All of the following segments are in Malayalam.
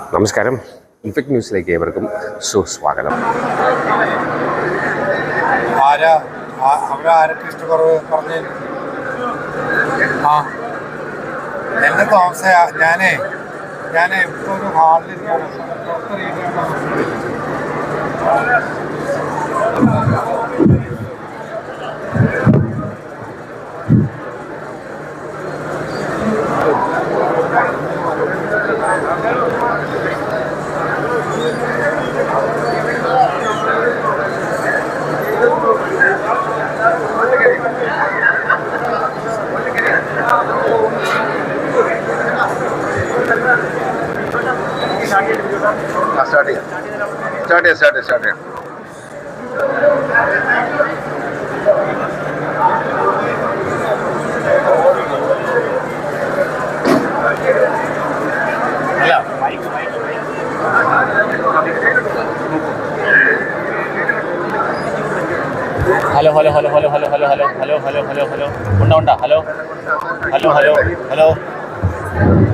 നമസ്കാരം. ഇൻഫെക്ട് ന്യൂസിലേക്ക് ഏവർക്കും സുസ്വാഗതം. ആരാ? പറഞ്ഞ്? ആ. തോമസയാ ഞാനേ ഞാനേ ഇപ്പൊ ഒരു ഹാളിലിരിക്കാണ്. പുറത്തിറങ്ങിയിട്ടാണ്. Hello hello hello hello hello hello hello hello hello hello hello hello hello hello hello hello ఉండా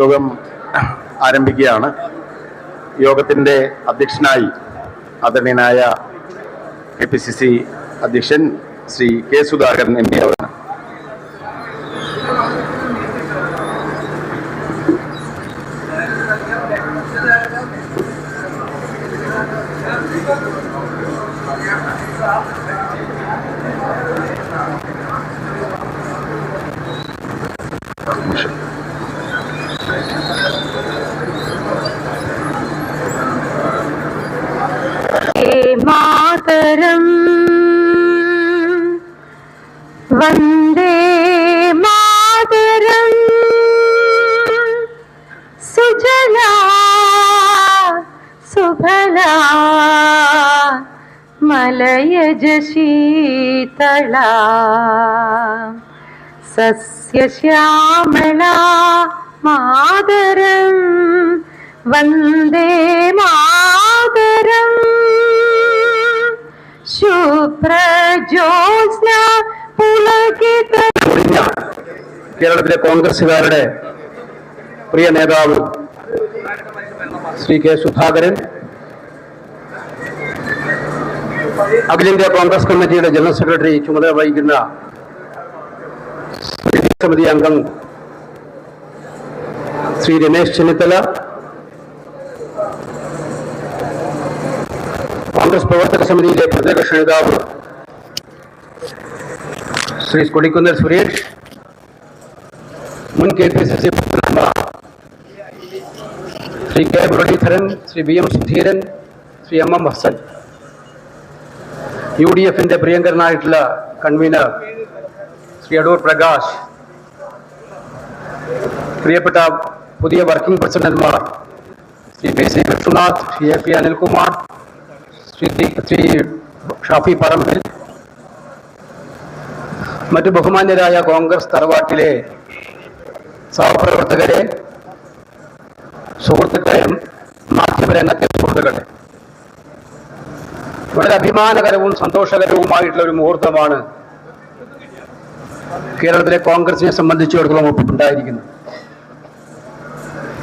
യോഗം ആരംഭിക്കുകയാണ്. യോഗത്തിന്റെ അധ്യക്ഷനായി ആദരണീയനായ കെ പി സി സി അധ്യക്ഷൻ Shri K Sudhakaran M P അവർ हे वन्दे मातरम्। सुजला सुफला मलयजशीतला। सस्यश्यामला सस्य वन्दे मातरम्। शुप्रजोस्ना ഒഴിഞ്ഞ കേരളത്തിലെ കോൺഗ്രസുകാരുടെ പ്രിയ നേതാവ് ശ്രീ കെ സുധാകരൻ അഖിലേന്ത്യാ കോൺഗ്രസ് കമ്മിറ്റിയുടെ ജനറൽ സെക്രട്ടറി ചുമതല വഹിക്കുന്ന സമിതി അംഗം ശ്രീ രമേശ് ചെന്നിത്തല കോൺഗ്രസ് പ്രവർത്തക സമിതിയിലെ പ്രതിപക്ഷ നേതാവ് ശ്രീ കൊടിക്കുന്നിൽ സുരേഷ് മുൻ കെ പി സി സി പ്രസിഡന്റുമാർ Shri K Muraleedharan Shri B M Sudheeran Shri M M Hassan U D എഫിന്റെ പ്രിയങ്കരനായിട്ടുള്ള കൺവീനർ ശ്രീ അടൂർ പ്രകാശ് പ്രിയപ്പെട്ട പുതിയ വർക്കിംഗ് പ്രസിഡന്റുമാർ Shri P C Vishnunath Shri A P Anilkumar Shri Shri Shafi Parambil മറ്റു ബഹുമാന്യരായ കോൺഗ്രസ് തറവാട്ടിലെ സഹപ്രവർത്തകരെ സുഹൃത്തുക്കളെ മാധ്യമരംഗത്തെ സുഹൃത്തുക്കളെ. വളരെ അഭിമാനകരവും സന്തോഷകരവുമായിട്ടുള്ള ഒരു മുഹൂർത്തമാണ് കേരളത്തിലെ കോൺഗ്രസിനെ സംബന്ധിച്ചിടത്തോളം ഉണ്ടായിരിക്കുന്നത്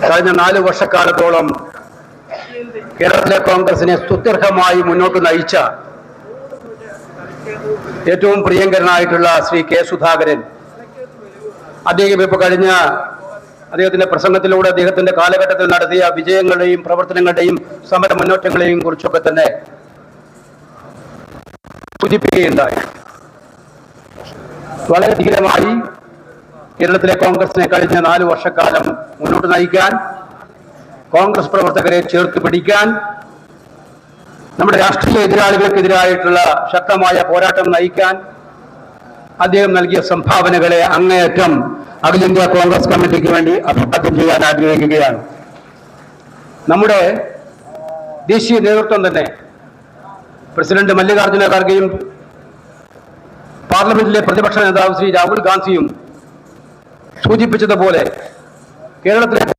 കഴിഞ്ഞ നാല് വർഷക്കാലത്തോളം കേരളത്തിലെ കോൺഗ്രസിനെ സ്തുത്യർഹമായി മുന്നോട്ട് നയിച്ച ഏറ്റവും പ്രിയങ്കരനായിട്ടുള്ള ശ്രീ കെ സുധാകരൻ. അദ്ദേഹം ഇപ്പൊ കഴിഞ്ഞ അദ്ദേഹത്തിന്റെ പ്രസംഗത്തിലൂടെ അദ്ദേഹത്തിന്റെ കാലഘട്ടത്തിൽ നടത്തിയ വിജയങ്ങളുടെയും പ്രവർത്തനങ്ങളുടെയും സമര മുന്നേറ്റങ്ങളെയും കുറിച്ചൊക്കെ തന്നെ സൂചിപ്പിക്കുകയുണ്ടായി. വളരെ ധീരമായി കേരളത്തിലെ കോൺഗ്രസിനെ കഴിഞ്ഞ നാല് വർഷക്കാലം മുന്നോട്ട് നയിക്കാൻ കോൺഗ്രസ് പ്രവർത്തകരെ ചേർത്ത് പിടിക്കാൻ നമ്മുടെ രാഷ്ട്രീയ എതിരാളികൾക്കെതിരായിട്ടുള്ള ശക്തമായ പോരാട്ടം നയിക്കാൻ അദ്ദേഹം നൽകിയ സംഭാവനകളെ അങ്ങേയറ്റം അഖിലേന്ത്യാ കോൺഗ്രസ് കമ്മിറ്റിക്ക് വേണ്ടി അഭിവാദ്യം ചെയ്യാൻ ആഗ്രഹിക്കുകയാണ്. നമ്മുടെ ദേശീയ നേതൃത്വം തന്നെ പ്രസിഡന്റ് മല്ലികാർജുന ഖാർഗെയും പാർലമെന്റിലെ പ്രതിപക്ഷ നേതാവ് ശ്രീ രാഹുൽ ഗാന്ധിയും സൂചിപ്പിച്ചതുപോലെ കേരളത്തിലെ